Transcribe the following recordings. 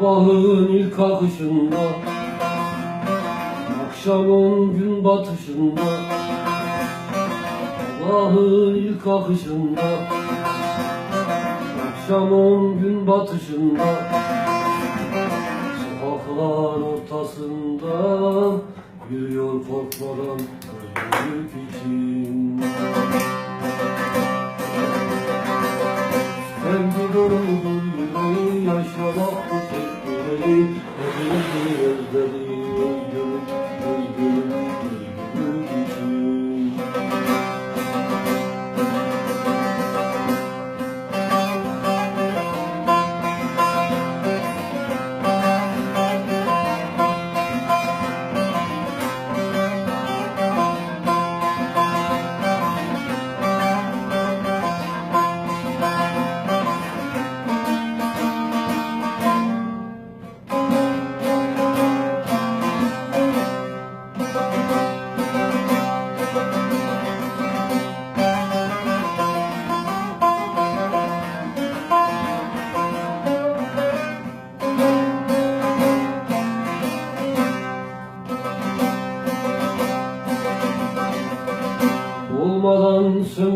Sabahın ilk akışında Akşamın gün batışında Sabahın ilk akışında Akşamın gün batışında Sokaklar ortasında Yürüyor korkmadan özgürlük için Thank you.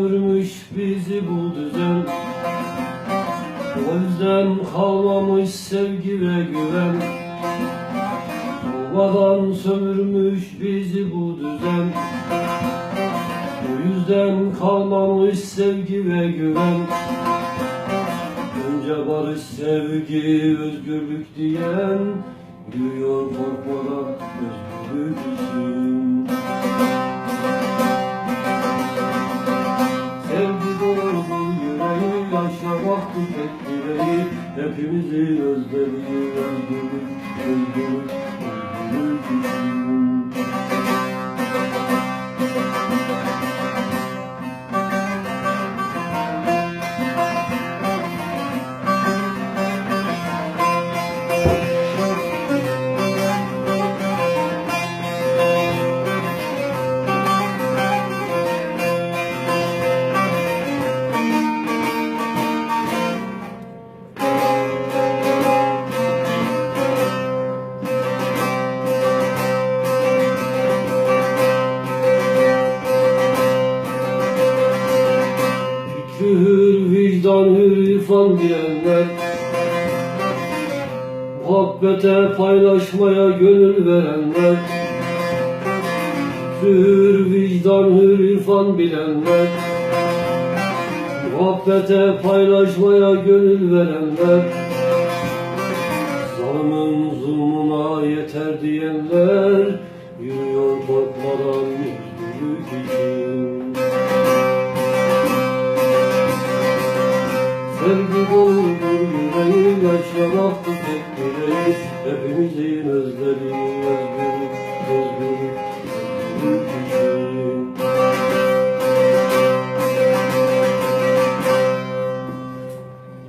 Sömürmüş bizi bu düzen. O yüzden kalmamış sevgi ve güven. Olmadan sömürmüş bizi bu düzen. O yüzden kalmamış sevgi ve güven. Önce barış, sevgi, özgürlük diyen Yürüyor korkmadan özgürlük Hepimizi özledi özgürlük, özgürlük, vicdan hür irfan diyenler Muhabbete paylaşmaya gönül verenler Hür vicdan hür irfan bilenler Muhabbete paylaşmaya gönül verenler Zalımın zulmuna yeter diyenler Yürüyor korkmadan özgürlük için oldu yüreğim yaşlamak Yüreğim hepimizin özleri özgürlük özgürlük